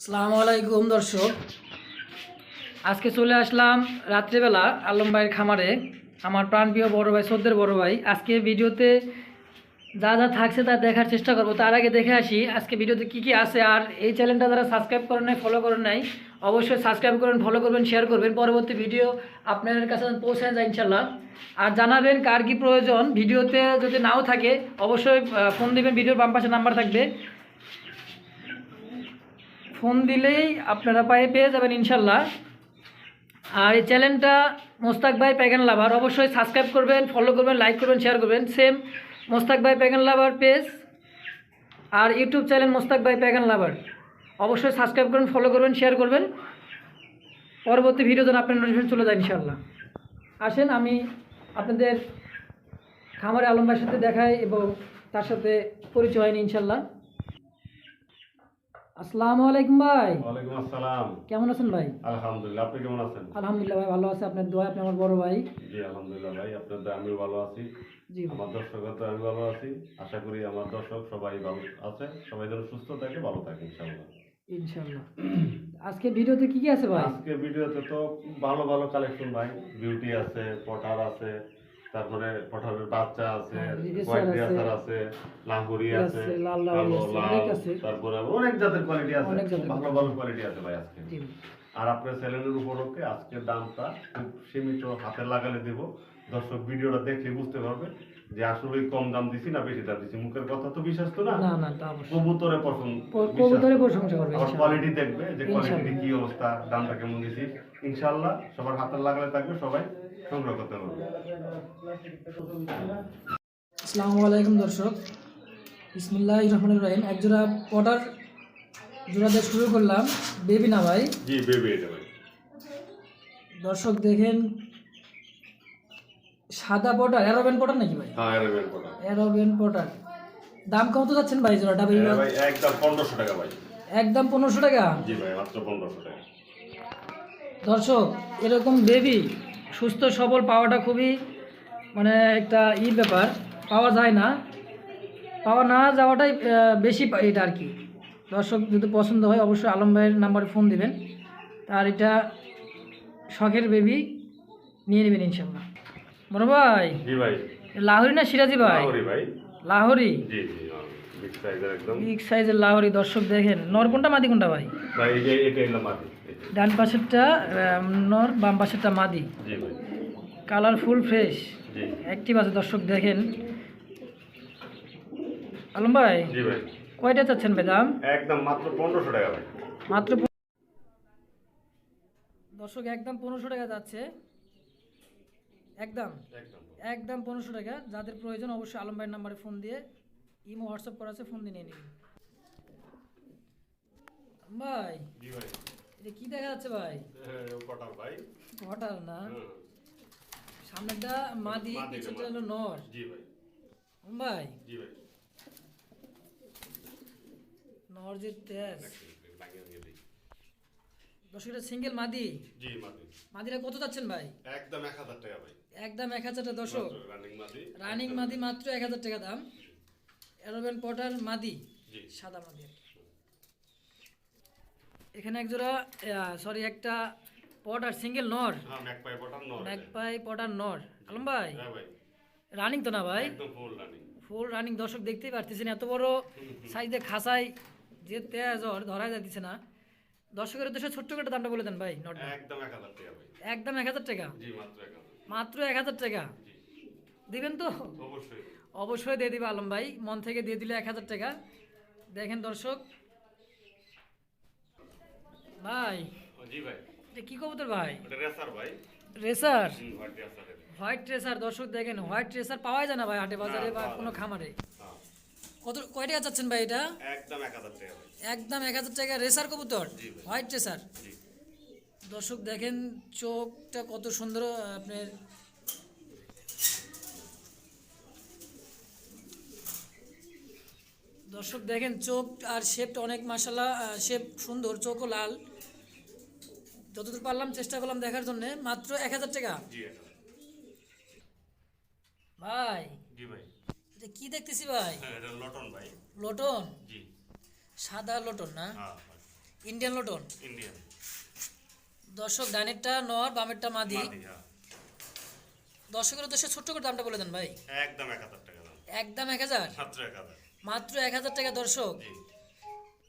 সালাম আলাইকুম, দর্শক। আজকে চলে আসলাম রাত্রেবেলা আলম ভাইয়ের খামারে, আমার প্রাণপ্রিয় বড় ভাই, সদ্যের বড় ভাই। আজকে ভিডিওতে যা যা থাকছে তা দেখার চেষ্টা করব। তার আগে দেখে আসি, আজকে ভিডিওতে কি কি আছে আর এই চ্যানেলটা যারা সাবস্ক্রাইব করেন নাই ফলো করেন নাই, অবশ্যই সাবস্ক্রাইব করেন ফলো করবেন শেয়ার করবেন। পরবর্তী ভিডিও আপনাদের কাছে পৌঁছায় যায় ইনশাল্লাহ আর জানাবেন কার কি প্রয়োজন। ভিডিওতে যদি নাও থাকে, অবশ্যই ফোন দিবেন, ভিডিওর বাম পাশে নাম্বার থাকবে। ফোন দিলেই আপনারা পায়ে পেয়ে যাবেন ইনশাল্লাহ। আর এই চ্যানেলটা মোস্তাক ভাই প্যাগান লাভার। অবশ্যই সাবস্ক্রাইব করবেন ফলো করবেন লাইক করবেন শেয়ার করবেন। সেম মোস্তাক ভাই প্যাগান লাভার পেজ আর ইউটিউব চ্যানেল মোস্তাক ভাই প্যাগান লাভার। অবশ্যই সাবস্ক্রাইব করবেন ফলো করবেন শেয়ার করবেন। পরবর্তী ভিডিও যেন আপনার নোটিফিকেশন চলে যায় ইনশাল্লাহ। আসেন, আমি আপনাদের খামারে আলম ভাইয়ের সাথে দেখাই এবং তার সাথে পরিচয় হয়নি ইনশাল্লাহ। আসসালামু আলাইকুম ভাই। ওয়ালাইকুম আসসালাম। কেমন আছেন ভাই? আলহামদুলিল্লাহ আপনি কেমন আছেন? আলহামদুলিল্লাহ ভাই ভালো আছে। আপনার দোয়া আপনি আমার বড় ভাই। জি আলহামদুলিল্লাহ ভাই আপনার দয়া আমিও ভালো আছি। জি। আমার দর্শকের দয়া আমি ভালো আছি। আশা করি আমার দর্শক সবাই ভালো আছে। সবাই যেন সুস্থ থাকে ভালো থাকে ইনশাআল্লাহ। ইনশাল্লাহ আজকে ভিডিওতে কি কি আছে ভাই? আজকে ভিডিওতে তো ভালো ভালো কালেকশন ভাই। বিউটি আছে পটার আছে তারপরে পটলের বাচ্চা আছে কোয়ালিটি আছে। লাঙ্গুরি আছে, লাল লাল আছে। তারপরে অনেক জাতের কোয়ালিটি আছে ভালো ভালো কোয়ালিটি আছে ভাই আজকে আর আপনার চ্যানেলের উপলক্ষে আজকের দামটা খুব সীমিত হাতে লাগালে দেব দর্শক ভিডিওটা দেখলে বুঝতে পারবে যে আসলে কম দাম দিছি না বেশি দাম দিছি মুখের কথা তো বিশ্বাস তো না? না না তা অবশ্যই। কবুতরে পছন্দ কবুতরে প্রশংসা করবে ইনশাল্লাহ। কোয়ালিটি দেখবে যে কোয়ালিটি কি অবস্থা দামটা কেমন দিছি। ইনশাআল্লাহ সবার হাতে লাগালে থাকবে সবাই সংগ্রহ করতে পারবে। আসসালামু আলাইকুম দর্শক। বিসমিল্লাহ রহমান রহিম। এক জোড়া পটার শুরু করলাম। বেবি না ভাই? জি বেবি এটা ভাই। দর্শক দেখেন সাদা পটার অ্যারোবেন পটার নাকি ভাই? হ্যাঁ বের করা অ্যারোবেন পটার দাম কত যাচ্ছেন ভাই জোড়াটা এটা ভাই একদম পনেরোশো টাকা ভাই। একদম পনেরোশো টাকা? জি ভাই মাত্র পনেরোশো টাকা। দর্শক এরকম বেবি সুস্থ সবল পাওয়াটা খুবই মানে একটা ই ব্যাপার। পাওয়া যায় না। পাওয়া না যাওয়াটাই বেশি এটা আর কি। দর্শক যদি পছন্দ হয় অবশ্যই আলম ভাইয়ের নাম্বারে ফোন দিবেন। আর এটা শখের বেবি নিয়ে নেবেন ইনশাল্লাহ বড় ভাই। জি ভাই। লাহোরি না সিরাজি ভাই? লাহোরি ভাই। লাহোরি? জি জি বিগ সাইজের একদম। বিগ সাইজের লাহোরি দর্শক দেখেন। নর কোনটা মাদি কোনটা ভাই? ভাই এটা এটা এলাম মাটি ডান পাশেরটা নর বাম পাশেরটা মাদি। জি ভাই। কালারফুল ফ্রেশ জি। অ্যাক্টিভ আছে দর্শক দেখেন। আলম ভাই জি ভাই। কয়টা চাচ্ছেন ভাই দাম? একদম মাত্র পনেরোশো টাকা ভাই। মাত্র দর্শক একদম পনেরোশো টাকা যাচ্ছে। একদম। একদম পনেরোশো টাকা। যাদের প্রয়োজন অবশ্যই আলম ভাইয়ের নাম্বারে ফোন দিয়ে ইমো হোয়াটসঅ্যাপ করা আছে ফোন দিয়ে নিয়ে ভাই এটা কি দেখা যাচ্ছে ভাই? হঠাৎ না? সামনেটা মাদি পিছনটা হলো নর। জি ভাই। ভাই। জি ভাই। নর যে তেজ। দর্শক এটা সিঙ্গেল মাদি? জি মাদি। মাদিরা কত যাচ্ছেন ভাই? একদম এক হাজার টাকা ভাই। একদম এক হাজার টাকা দর্শক রানিং মাদি রানিং মাদি মাত্র এক হাজার টাকা দাম। এরোবেন পটার মাদি। জি। সাদা মাদি। এখানে এক জোড়া সরি একটা পটার সিঙ্গেল নর। হ্যাঁ ম্যাক পাই বটার নর। ম্যাকপাই পটার নর। আলম ভাই? হ্যাঁ ভাই। রানিং তো না ভাই? একদম ফুল রানিং ফুল রানিং দর্শক দেখতেই পারতেছেন এত বড় সাইজে খাসায় যে তেজ ধরা যাচ্ছে না। দর্শকের উদ্দেশ্যে ছোট্ট করে দামটা বলে দেন ভাই নট একদম এক হাজার টাকা ভাই। একদম এক হাজার টাকা? জি মাত্র এক হাজার। মাত্র এক হাজার টাকা? দিবেন তো? অবশ্যই। অবশ্যই দিয়ে দিবে আলম ভাই মন থেকে দিয়ে দিলে এক হাজার টাকা। দেখেন দর্শক। ভাই জি ভাই। এটা কি কবুতর ভাই? রেসার ভাই। রেসার? হোয়াইট রেসার দর্শক দেখেন হোয়াইট রেসার পাওয়াই যায় না ভাই হাটে বাজারে বা কোনো খামারে। কত কয় টাকা চাচ্ছেন ভাই এটা? একদম এক হাজার টাকা। একদম এক হাজার টাকা। রেসার কবুতর? হোয়াইট ট্রেসার জি। দর্শক দেখেন চোখটা কত সুন্দর আপনার দর্শক দেখেন চোখ আর শেপটা অনেক মাসালা শেপ সুন্দর চোখও লাল। যতদূর পারলাম চেষ্টা করলাম দেখার জন্য মাত্র এক হাজার টাকা। ভাই। জি ভাই। কি দেখতেছি ভাই? হ্যাঁ এটা লটন ভাই। লটন? জি। সাদা লটন না? হ্যাঁ ইন্ডিয়ান লোটন? ইন্ডিয়ান। দর্শক ডানেরটা নর বামেরটা মাদি। হ্যাঁ। দর্শকের উদ্দেশ্যে ছোট্ট করে দামটা বলে দেন ভাই। একদম এক হাজার টাকা দাম। একদম এক হাজার? মাত্র এক হাজার। মাত্র এক হাজার টাকা দর্শক।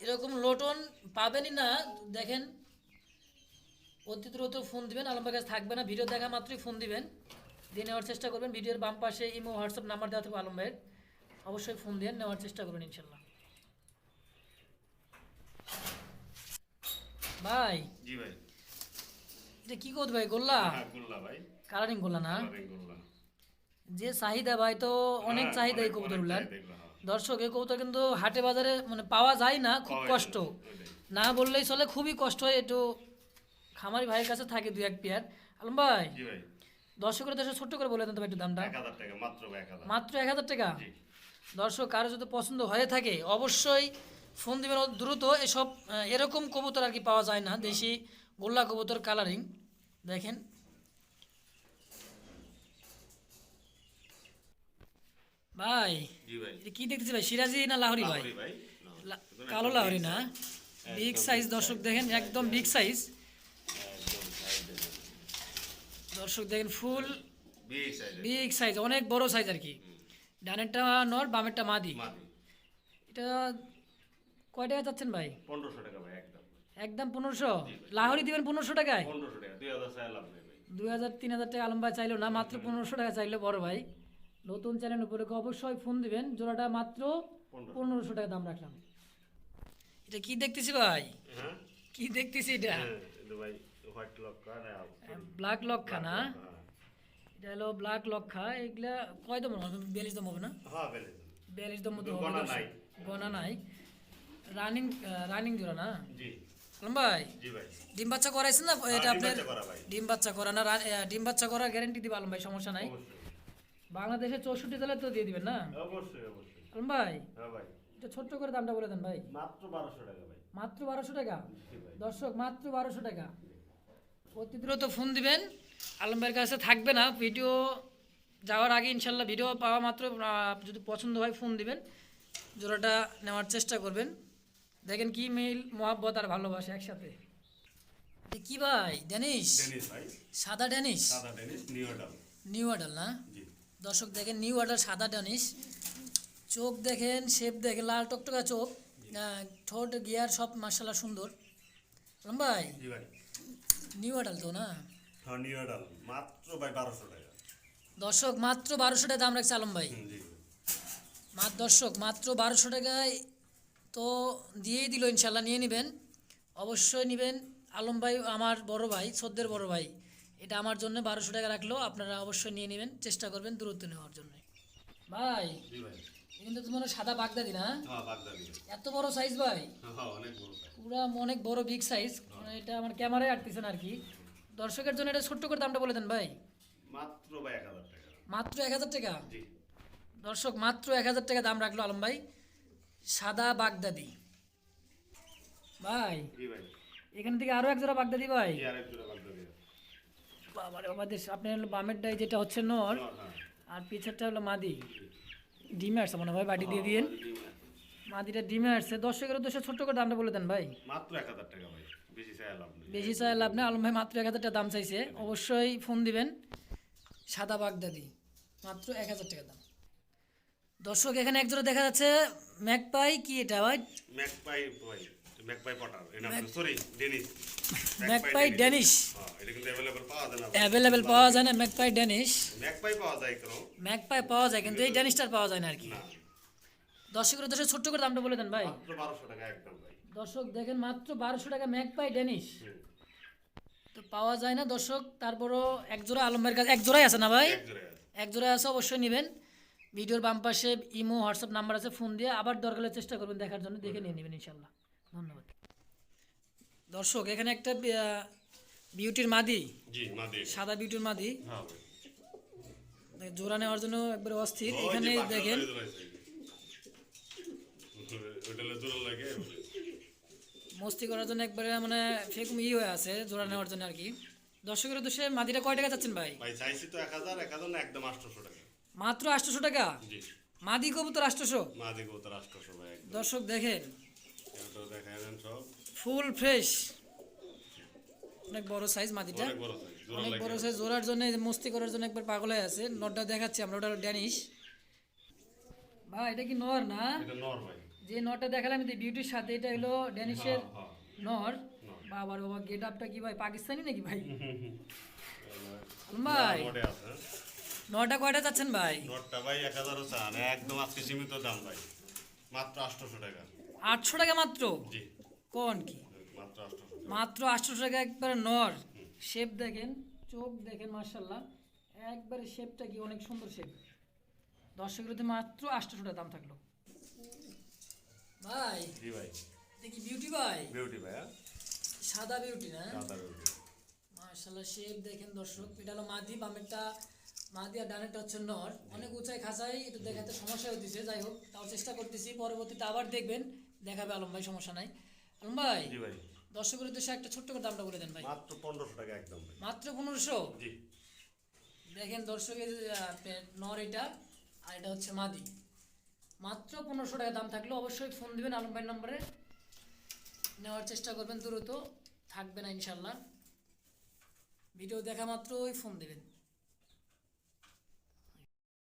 এরকম লোটন পাবেনই না। দেখেন অতি দ্রুত ফোন দিবেন আলমের কাছে থাকবে না। ভিডিও দেখা মাত্রই ফোন দিবেন। দিয়ে নেওয়ার চেষ্টা করবেন। ভিডিওর বাম পাশে ইমো হোয়াটসঅ্যাপ নাম্বার দেওয়া থাকবে আলম ভাইয়ের। অবশ্যই ফোন দিয়ে নেওয়ার চেষ্টা করবেন ইনশাল্লাহ। ভাই জি ভাই। এটা কি করতে ভাই? গোল্লা? হ্যাঁ গুল্লা ভাই। কালারিং গোল্লা না? যে চাহিদা ভাই তো অনেক চাহিদা এই অনেক- কবুতর অনেকগুলার চাহিদা এগুলো, হ্যাঁ। দর্শক এই কবুতর কিন্তু হাটে বাজারে মানে পাওয়া যায় না খুব কষ্ট। না, বললেই চলে খুবই কষ্ট হয় একটু খামারি ভাইয়ের কাছে থাকে দু এক পেয়ার। আলম ভাই। দর্শকের দেশে ছোট্ট করে বলে দেন তো ভাই একটু দামটা। মাত্র এক হাজার। টাকা? দর্শক কারও যদি পছন্দ হয়ে থাকে অবশ্যই ফোন দিবেন দ্রুত। এসব এরকম কবুতর আর কি পাওয়া যায় না। দেশি গোল্লা কবুতর কালারিং দেখেন। ভাই কি দেখতেছি ভাই? সিরাজি না লাহরি ভাই? কালো লাহরি না। বিগ সাইজ দর্শক দেখেন একদম বিগ সাইজ একদম size দেখেন। দর্শক দেখেন ফুল। বিগ সাইজ অনেক বড় সাইজ আর কি। ডানেরটা নর বামেরটা মাদি। এটা কয় টাকা চাচ্ছেন ভাই? 1500 টাকা ভাই একদম। একদম পনেরোশো? লাহরি দিবেন পনেরোশো টাকায়? 1500 টাকা, 2000 চাই লাভ নেই ভাই। দুই হাজার তিন হাজার টাকা আলম ভাই চাইলো না মাত্র পনেরোশো টাকা চাইলো বড় ভাই। নতুন চ্যানেল উপরে অবশ্যই ফোন দিবেন জোড়াটা মাত্র পনেরোশো টাকা দাম রাখলাম। এটা কি দেখতেছি ভাই? হ্যাঁ? কি দেখতেছি এটা? হ্যাঁ, এটা ভাই। আর, ব্ল্যাক লক্ষা না? হ্যাঁ। এটা হলো ব্ল্যাক লক্ষা এগুলা কয় দম হবে? বিয়াল্লিশ দম হবে না? হ্যাঁ, বিয়াল্লিশ দম। মতো হবে গণা নাই। রানিং রানিং জোড়া না? ভাই? জি ভাই। ডিম বাচ্চা করাইছেন না? হ্যাঁ, এটা আপনার করা। ডিম বাচ্চা করা না? ডিম বাচ্চা করার গ্যারেন্টি দিবা আলম ভাই সমস্যা নাই। বাংলাদেশে চৌষট্টি জেলা তো দিয়ে দিবেন না? অবশ্যই, অবশ্যই। আলম ভাই? হ্যাঁ ভাই। এটা ছোট্ট করে দামটা বলে দেন ভাই। মাত্র 1200 টাকা ভাই। মাত্র বারোশো টাকা। দর্শক মাত্র বারোশো টাকা। অতি দ্রুত ফোন দিবেন। আলম ভাইয়ের কাছে থাকবে না। ভিডিও যাওয়ার আগে ইনশাল্লাহ ভিডিও পাওয়া মাত্র যদি পছন্দ হয় ফোন দিবেন। জোড়াটা নেওয়ার চেষ্টা করবেন। দেখেন কি মেইল মহাব্বত আর ভালোবাসা একসাথে। কি ভাই? ড্যানিশ সাদা ড্যানিশ নিউ আডাল না? দর্শক দেখেন নিউ আডাল সাদা ড্যানিশ চোখ দেখেন শেপ দেখেন লাল টকটকা চোখ। ঠোঁট গিয়ার সব মার্শাল্লাহ সুন্দর। আলম ভাই। জি ভাই। নিউ আডাল তো না হ্যাঁ, নিউ অ্যাডাম। মাত্র ভাই 1200 টাকা। দর্শক মাত্র বারোশো টাকা দাম রাখছে আলম ভাই মাত্র দর্শক মাত্র বারোশো টাকায় তো দিয়েই দিল ইনশাল্লাহ নিয়ে নেবেন অবশ্যই নেবেন আলম ভাই আমার বড় ভাই সদ্যের বড় ভাই এটা আমার জন্য বারোশো টাকা রাখল আপনারা অবশ্যই নিয়ে নেবেন চেষ্টা করবেন দূরত্ব নেওয়ার জন্য ভাই জি ভাই। কিন্তু তোমার সাদা বাগদাদি না? হ্যাঁ, এত বড় সাইজ ভাই। হ্যাঁ, অনেক বড় পুরা অনেক বড় বিগ সাইজ এটা আমার ক্যামেরায় আটতেছেন আর কি। দর্শকের জন্য এটা ছোট্ট করে দামটা বলে দেন ভাই। মাত্র ভাই 1000 টাকা। মাত্র এক হাজার টাকা? দর্শক মাত্র এক হাজার টাকা দাম রাখল আলম ভাই। সাদা বাগদাদি। ভাই এখান থেকে আরও এক জোড়া বাগদাদি ভাই। বাবারে বাবাদের আপনার হলো বামেরটাই যেটা হচ্ছে নর হ্যাঁ, আর পিছেরটা হলো মাদি। ডিমে আসছে মনে হয় বাটি দিয়ে দিন হ্যাঁ, মাদিটা ডিমে আসছে দর্শকের উদ্দেশ্যে ছোট্ট করে দামটা বলে দেন ভাই। মাত্র 1000 টাকা ভাই। বেশি চাই লাভ নেই। বেশি চাই লাভ নেই। আলম ভাই মাত্র এক হাজার টাকা দাম চাইছে। অবশ্যই ফোন দিবেন। সাদা বাগদাদি মাত্র এক হাজার টাকা দাম। দর্শক এখানে একজোড়া দেখা যাচ্ছে। ম্যাকপাই কি এটা ভাই? ম্যাকপাই ভাই। Magpie pouter. এই নাম, sorry, ম্যাকপাই ড্যানিশ এটা কিন্তু available পাওয়া যায় না পাওয়া যায় না ম্যাকপাই ড্যানিশ ম্যাকপাই পাওয়া যায় কেন? ম্যাকপাই পাওয়া যায় কিন্তু এই পাওয়া যায় না আর কি দর্শকের উদ্দেশ্যে ছোট্ট করে দামটা বলে দেন ভাই মাত্র 1200 টাকা একদম ভাই। দর্শক দেখেন মাত্র টাকা ম্যাকপাই ড্যানিশ হুম। তো পাওয়া যায় না দর্শক তারপরও এক জোড়া আলমের কাছে এক জোড়াই আছে না ভাই এক জোড়া আছে। এক জোড়া আছে অবশ্যই নেবেন ভিডিওর বাম পাশে ইমো হোয়াটসঅ্যাপ নাম্বার আছে ফোন দিয়ে আবার দরকারের চেষ্টা করবেন দেখার জন্য দেখে নিয়ে নেবেন ইনশাল্লাহ ধন্যবাদ। দর্শক এখানে একটা বিউটির মাদি। সাদা বিউটির মাদি। হ্যাঁ জোড়া নেওয়ার জন্য একবারে অস্থির। এখানে দেখেন। মস্তি করার জন্য একবারে মানে ফেকুম ই হয়ে আছে জোড়া নেওয়ার জন্য আর কি। দর্শকের উদ্দেশ্যে মাদিটা কয় টাকা চাচ্ছেন ভাই? ভাই চাইছি তো 1000, 1000 না একদম 800 টাকা। মাত্র আটশোশো টাকা? জি। মাদি কবুতর আটশোশো? মাদি কবুতর 800 ভাই দর্শক দেখেন এটা দেখায় দেন সব। Full fresh. অনেক বড় সাইজ মাদিটা অনেক বড় সাইজ জোড়ার জন্য মস্তি করার জন্য একবার পাগল হয়ে আছে। নটটা দেখাচ্ছি আমরা ওটা ড্যানিশ ভাই এটা কি নর না? যে নটটা দেখালাম যে বিউটির সাথে এটা হলো ড্যানিশের হ্যাঁ, হ্যাঁ। নর। বাবার বাবা গেট আপটা কি ভাই পাকিস্তানি নাকি ভাই? ভাই। নটে হ্যাঁ? নটা কয়টা চাচ্ছেন ভাই? নটটা ভাই এক হাজারও চান একদম আজকে সীমিত দাম ভাই। মাত্র আটশোশো টাকা। আটশো টাকা মাত্র? জি। কোন কি? মাত্র আটশোশো টাকা একবারে নর। শেপ দেখেন চোখ দেখেন মার্শাল্লাহ একবারে শেপটা কি অনেক সুন্দর শেপ দর্শকের মাত্র আটশো টাকা দাম থাকল। ভাই জি ভাই। দেখি বিউটি ভাই বিউটি ভাই সাদা বিউটি না? সাদা বিউটি মার্শাল্লাহ শেপ দেখেন দর্শক। এটা হলো মাদি বামেরটা মাদি আর ডানেরটা হচ্ছে নর। অনেক উঁচাই খাঁচাই একটু দেখাতে সমস্যা হতেছে যাই হোক তাও চেষ্টা করতেছি। পরবর্তীতে আবার দেখবেন। দেখাবে আলম ভাই সমস্যা নাই। ভাই জি ভাই। দর্শকের উদ্দেশ্যে একটা ছোট্ট করে দামটা বলে দেন ভাই। মাত্র পনেরোশো টাকা একদম ভাই। মাত্র পনেরোশো? জি। দেখেন দর্শকের নর এটা আর এটা হচ্ছে মাদি। মাত্র পনেরোশো টাকা দাম থাকলে। অবশ্যই ফোন দিবেন আলম ভাইয়ের নম্বরে নেওয়ার চেষ্টা করবেন দ্রুত। থাকবে না ইনশাল্লাহ। ভিডিও দেখা মাত্রই ফোন দেবেন।